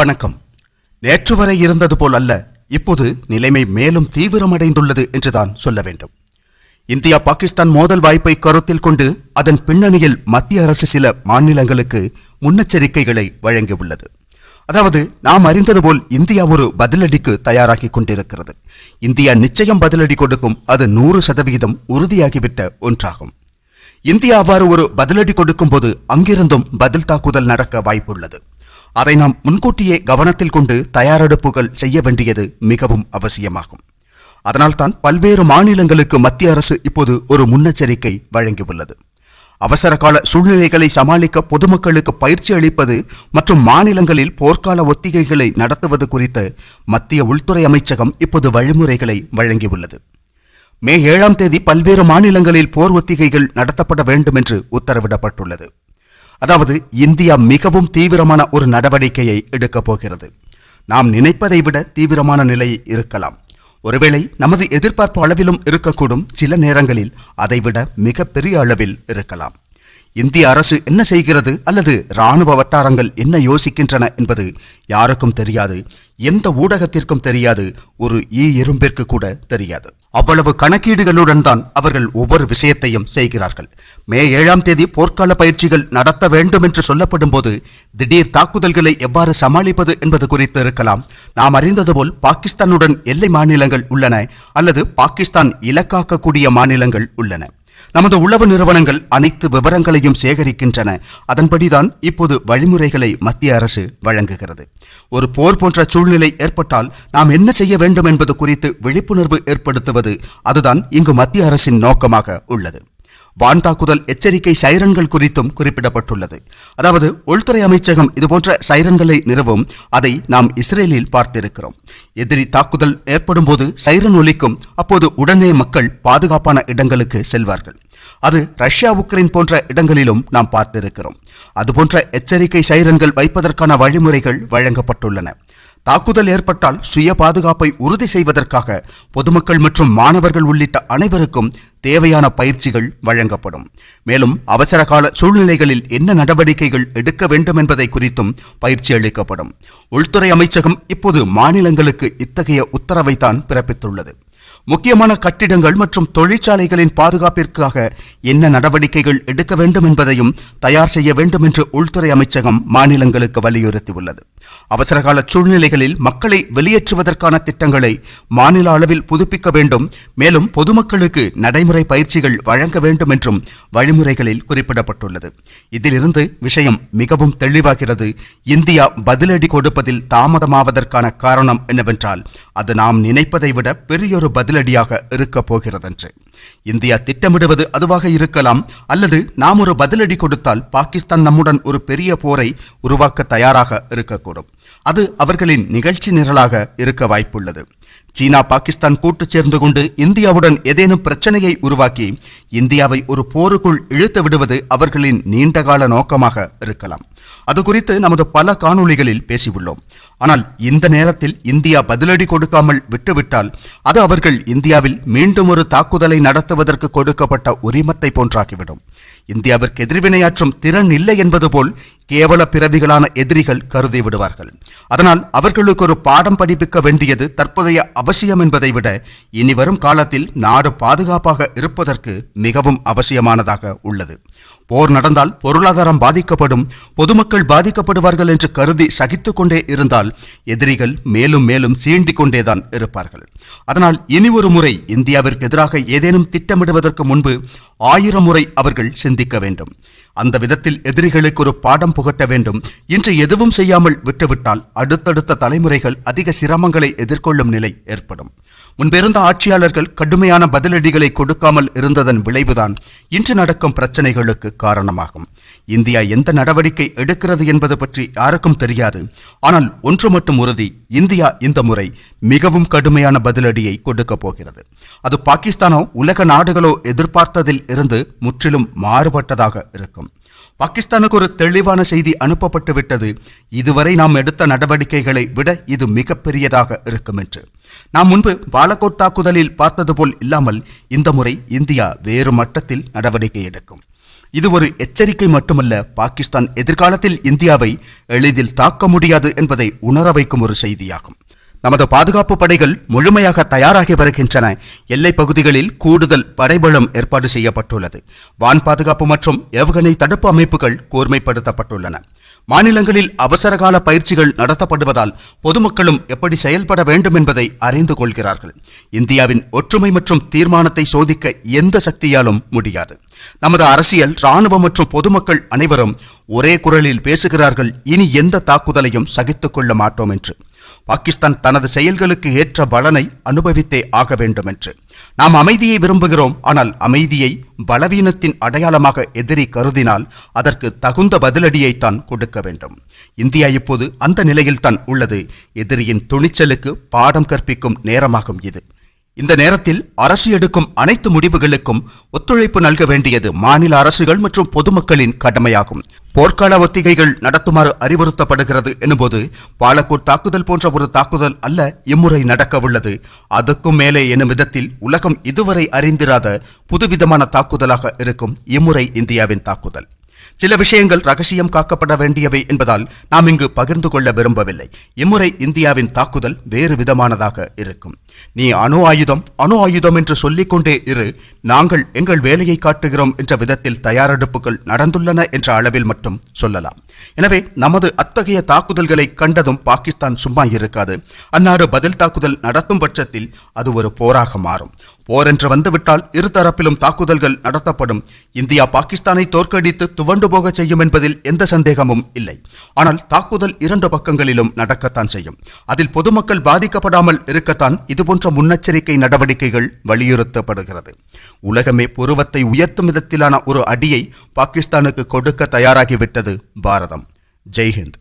வணக்கம். நேற்று வரை இருந்தது போல் அல்ல இப்போது நிலைமை மேலும் தீவிரமடைந்துள்ளது என்றுதான் சொல்ல வேண்டும். இந்தியா பாகிஸ்தான் மோதல் வாய்ப்பை கருத்தில் கொண்டு அதன் பின்னணியில் மத்திய அரசு சில மாநிலங்களுக்கு முன்னெச்சரிக்கைகளை வழங்கியுள்ளது. அதாவது நாம் அறிந்தது போல் இந்தியா ஒரு பதிலடிக்கு தயாராகி கொண்டிருக்கிறது. இந்தியா நிச்சயம் பதிலடி கொடுக்கும் அது நூறு சதவிகிதம் உறுதியாகிவிட்ட ஒன்றாகும். இந்தியா அவ்வாறு ஒரு பதிலடி கொடுக்கும் போது அங்கிருந்தும் பதில் தாக்குதல் நடக்க வாய்ப்புள்ளது. அதை நாம் முன்கூட்டியே கவனத்தில் கொண்டு தயாரெடுப்புகள் செய்ய வேண்டியது மிகவும் அவசியமாகும். அதனால்தான் பல்வேறு மாநிலங்களுக்கு மத்திய அரசு இப்போது ஒரு முன்னெச்சரிக்கை வழங்கியுள்ளது. அவசரகால சூழ்நிலைகளை சமாளிக்க பொதுமக்களுக்கு பயிற்சி அளிப்பது மற்றும் மாநிலங்களில் போர்க்கால ஒத்திகைகளை நடத்துவது குறித்து மத்திய உள்துறை அமைச்சகம் இப்போது வழிமுறைகளை வழங்கியுள்ளது. மே ஏழாம் தேதி பல்வேறு மாநிலங்களில் போர் ஒத்திகைகள் நடத்தப்பட வேண்டும் என்று உத்தரவிடப்பட்டுள்ளது. அதாவது இந்தியா மிகவும் தீவிரமான ஒரு நடவடிக்கையை எடுக்கப் போகிறது. நாம் நினைப்பதை விட தீவிரமான நிலை இருக்கலாம். ஒருவேளை நமது எதிர்பார்ப்பு அளவிலும் இருக்கக்கூடும் சில நேரங்களில் அதைவிட மிக பெரிய அளவில் இருக்கலாம். இந்திய அரசு என்ன செய்கிறது அல்லது ராணுவ வட்டாரங்கள் என்ன யோசிக்கின்றன என்பது யாருக்கும் தெரியாது. எந்த ஊடகத்திற்கும் தெரியாது. ஒரு ஈ எறும்பிற்கு கூட தெரியாது. அவ்வளவு கணக்கீடுகளுடன் தான் அவர்கள் ஒவ்வொரு விஷயத்தையும் செய்கிறார்கள். மே ஏழாம் தேதி போர்க்கால பயிற்சிகள் நடத்த வேண்டும் என்று சொல்லப்படும் போது திடீர் தாக்குதல்களை எவ்வாறு சமாளிப்பது என்பது குறித்து இருக்கலாம். நாம் அறிந்தது போல் பாகிஸ்தானுடன் எல்லை மாநிலங்கள் உள்ளன அல்லது பாகிஸ்தான் இலக்காக்கக்கூடிய மாநிலங்கள் உள்ளன. நமது உளவு நிறுவனங்கள் அனைத்து விவரங்களையும் சேகரிக்கின்றன. அதன்படிதான் இப்போது வழிமுறைகளை மத்திய அரசு வழங்குகிறது. ஒரு போர் போன்ற சூழ்நிலை ஏற்பட்டால் நாம் என்ன செய்ய வேண்டும் என்பது குறித்து விழிப்புணர்வு ஏற்படுத்துவது அதுதான் இங்கு மத்திய அரசின் நோக்கமாக உள்ளது. வான் தாக்குதல் எச்சரிக்கை சைரன்கள் குறித்தும் குறிப்பிடப்பட்டுள்ளது. அதாவது உள்துறை அமைச்சகம் இதுபோன்ற சைரன்களை நிறுவும் அதை நாம் இஸ்ரேலில் பார்த்திருக்கிறோம். எதிரி தாக்குதல் ஏற்படும் போது சைரன் ஒலிக்கும் அப்போது உடனே மக்கள் பாதுகாப்பான இடங்களுக்கு செல்வார்கள். அது ரஷ்யா உக்ரைன் போன்ற இடங்களிலும் நாம் பார்த்திருக்கிறோம். அதுபோன்ற எச்சரிக்கை சைரன்கள் வைப்பதற்கான வழிமுறைகள் வழங்கப்பட்டுள்ளன. தாக்குதல் ஏற்பட்டால் சுய பாதுகாப்பை உறுதி செய்வதற்காக பொதுமக்கள் மற்றும் மாணவர்கள் உள்ளிட்ட அனைவருக்கும் தேவையான பயிற்சிகள் வழங்கப்படும். மேலும் அவசர கால சூழ்நிலைகளில் என்ன நடவடிக்கைகள் எடுக்க வேண்டும் என்பதை குறித்தும் பயிற்சி அளிக்கப்படும். உள்துறை அமைச்சகம் இப்போது மாநிலங்களுக்கு இத்தகைய உத்தரவைத்தான் பிறப்பித்துள்ளது. முக்கியமான கட்டிடங்கள் மற்றும் தொழிற்சாலைகளின் பாதுகாப்பிற்காக என்ன நடவடிக்கைகள் எடுக்க வேண்டும் என்பதையும் தயார் செய்ய வேண்டும் என்று உள்துறை அமைச்சகம் மாநிலங்களுக்கு வலியுறுத்தியுள்ளது. அவசரகால சூழ்நிலைகளில் மக்களை வெளியேற்றுவதற்கான திட்டங்களை மாநில அளவில் புதுப்பிக்க வேண்டும். மேலும் பொதுமக்களுக்கு நடைமுறை பயிற்சிகள் வழங்க வேண்டும் என்றும் வழிமுறைகளில் குறிப்பிடப்பட்டுள்ளது. இதிலிருந்து விஷயம் மிகவும் தெளிவாகிறது. இந்தியா பதிலடி கொடுப்பதில் தாமதமாவதற்கான காரணம் என்னவென்றால் அது நாம் நினைப்பதை விட பெரியொரு பதிலடியாக இருக்கப் போகிறதென்று. இந்தியா திட்டமிடுவது அதுவாக இருக்கலாம் அல்லது நாம் ஒரு பதிலடி கொடுத்தால் பாகிஸ்தான் நம்முடன் ஒரு பெரிய போரை உருவாக்க தயாராக இருக்கக்கூடும். அது அவர்களின் நிகழ்ச்சி நிரலாக இருக்க வாய்ப்புள்ளது. சீனா பாகிஸ்தான் கூட்டு சேர்ந்து கொண்டு இந்தியாவுடன் ஏதேனும் பிரச்சனையை உருவாக்கி இந்தியாவை ஒரு போருக்குள் இழுத்து விடுவது அவர்களின் நீண்டகால நோக்கமாக இருக்கலாம். அது குறித்து நமது பல காணொளிகளில் பேசியுள்ளோம். ஆனால் இந்த நேரத்தில் இந்தியா பதிலடி கொடுக்காமல் விட்டுவிட்டால் அது அவர்கள் இந்தியாவில் மீண்டும் ஒரு தாக்குதலை நடத்துவதற்கு கொடுக்கப்பட்ட உரிமத்தை போன்றாகிவிடும். இந்தியாவிற்கு எதிர்வினையாற்றும் திறன் இல்லை என்பது போல் கேவல பிறவிகளான எதிரிகள் கருதி விடுவார்கள். அதனால் அவர்களுக்கு ஒரு பாடம் படிப்பிக்க வேண்டியது தற்போதைய அவசியம் என்பதை விட இனி வரும் காலத்தில் நாடு பாதுகாப்பாக இருப்பதற்கு மிகவும் அவசியமானதாக உள்ளது. போர் நடந்தால் பொருளாதாரம் பாதிக்கப்படும் பொதுமக்கள் பாதிக்கப்படுவார்கள் என்று கருதி சகித்து கொண்டே இருந்தால் எதிரிகள் மேலும் மேலும் சீண்டிக் கொண்டேதான் இருப்பார்கள். அதனால் இனி ஒரு முறை இந்தியாவிற்கு எதிராக ஏதேனும் திட்டமிடுவதற்கு முன்பு ஆயிரம் முறை அவர்கள் சிந்திக்க வேண்டும். அந்த விதத்தில் எதிரிகளுக்கு ஒரு பாடம் புகட்ட வேண்டும் இன்று எதுவும் செய்யாமல் விட்டுவிட்டால் அடுத்தடுத்த தலைமுறைகள் அதிக சிரமங்களை எதிர்கொள்ளும் நிலை ஏற்படும். முன்பிருந்த ஆட்சியாளர்கள் கடுமையான பதிலடிகளை கொடுக்காமல் இருந்ததன் விளைவுதான் இன்று நடக்கும் பிரச்சனைகளுக்கு காரணமாகும். இந்தியா எந்த நடவடிக்கை எடுக்கிறது என்பது பற்றி யாருக்கும் தெரியாது. ஆனால் ஒன்று மட்டும் உறுதி இந்தியா இந்த முறை மிகவும் கடுமையான பதிலடியை கொடுக்கப் போகிறது. அது பாகிஸ்தானோ உலக நாடுகளோ எதிர்பார்த்ததில் இருந்து முற்றிலும் மாறுபட்டதாக இருக்கும். பாகிஸ்தானுக்கு ஒரு தெளிவான செய்தி அனுப்பப்பட்டு விட்டது இதுவரை நாம் எடுத்த நடவடிக்கைகளை விட இது மிகப்பெரியதாக இருக்கும் என்று நாம் முன்பு பாலகோட் தாக்குதலில் பார்த்தது போல் இல்லாமல் இந்த முறை இந்தியா வேறு மட்டத்தில் நடவடிக்கை எடுக்கும். இது ஒரு எச்சரிக்கை மட்டுமல்ல பாகிஸ்தான் எதிர்காலத்தில் இந்தியாவை எளிதில் தாக்க முடியாது என்பதை உணர வைக்கும் ஒரு செய்தியாகும். நமது பாதுகாப்பு படைகள் முழுமையாக தயாராகி வருகின்றன. எல்லைப் பகுதிகளில் கூடுதல் படைபலம் ஏற்பாடு செய்யப்பட்டுள்ளது. வான் பாதுகாப்பு மற்றும் ஏவுகணை தடுப்பு அமைப்புகள் கூர்மைப்படுத்தப்பட்டுள்ளன. மாநிலங்களில் அவசரகால பயிற்சிகள் நடத்தப்படுவதால் பொதுமக்களும் எப்படி செயல்பட வேண்டும் என்பதை அறிந்து கொள்கிறார்கள். இந்தியாவின் ஒற்றுமை மற்றும் தீர்மானத்தை சோதிக்க எந்த சக்தியாலும் முடியாது. நமது அரசியல் இராணுவம் மற்றும் பொதுமக்கள் அனைவரும் ஒரே குரலில் பேசுகிறார்கள். இனி எந்த தாக்குதலையும் சகித்துக் கொள்ள மாட்டோம் என்று. பாகிஸ்தான் தனது செயல்களுக்கு ஏற்ற பலனை அனுபவித்தே ஆக வேண்டும் என்று நாம் அமைதியை விரும்புகிறோம் ஆனால் அமைதியை பலவீனத்தின் அடையாளமாக எதிரி கருதினால் அதற்கு தகுந்த பதிலடியைத்தான் கொடுக்க வேண்டும். இந்தியா இப்போது அந்த நிலையில்தான் உள்ளது. எதிரியின் துணிச்சலுக்கு பாடம் கற்பிக்கும் நேரமாகும் இது. இந்த நேரத்தில் அரசு எடுக்கும் அனைத்து முடிவுகளுக்கும் ஒத்துழைப்பு நல்க வேண்டியது மாநில அரசுகள் மற்றும் பொதுமக்களின் கடமையாகும். போர்க்கால ஒத்திகைகள் நடத்துமாறு அறிவுறுத்தப்படுகிறது எனும்போது பாலக்கோட் தாக்குதல் போன்ற ஒரு தாக்குதல் அல்ல இம்முறை நடக்கவுள்ளது. அதுக்கும் மேலே எனும் விதத்தில் உலகம் இதுவரை அறிந்திராத புதுவிதமான தாக்குதலாக இருக்கும் இம்முறை இந்தியாவின் தாக்குதல். சில விஷயங்கள் ரகசியம் காக்கப்பட வேண்டியவை என்பதால் நாம் இங்கு பகிர்ந்து கொள்ள விரும்பவில்லை. இம்முறை இந்தியாவின் தாக்குதல் வேறு விதமானதாக இருக்கும். நீ அணு ஆயுதம் அணு ஆயுதம் என்று சொல்லிக்கொண்டே இரு. நாங்கள் எங்கள் வேலையை காட்டுகிறோம் என்ற விதத்தில் தயாரெடுப்புகள் நடந்துள்ளன என்ற அளவில் மட்டும் சொல்லலாம். எனவே நமது அத்தகைய தாக்குதல்களை கண்டதும் பாகிஸ்தான் சும்மா இருக்காது. அந்நாடு பதில் தாக்குதல் நடத்தும் பட்சத்தில் அது ஒரு போராக மாறும். ஓரென்று வந்துவிட்டால் இருதரப்பிலும் தாக்குதல்கள் நடத்தப்படும். இந்தியா பாகிஸ்தானை தோற்கடித்து துவண்டு போக செய்யும் என்பதில் எந்த சந்தேகமும் இல்லை. ஆனால் தாக்குதல் இரண்டு பக்கங்களிலும் நடக்கத்தான் செய்யும். அதில் பொதுமக்கள் பாதிக்கப்படாமல் இருக்கத்தான் இதுபோன்ற முன்னெச்சரிக்கை நடவடிக்கைகள் வலியுறுத்தப்படுகிறது. உலகமே புருவத்தை உயர்த்தும் விதத்திலான ஒரு அடியை பாகிஸ்தானுக்கு கொடுக்க தயாராகிவிட்டது பாரதம். ஜெய்ஹிந்த்.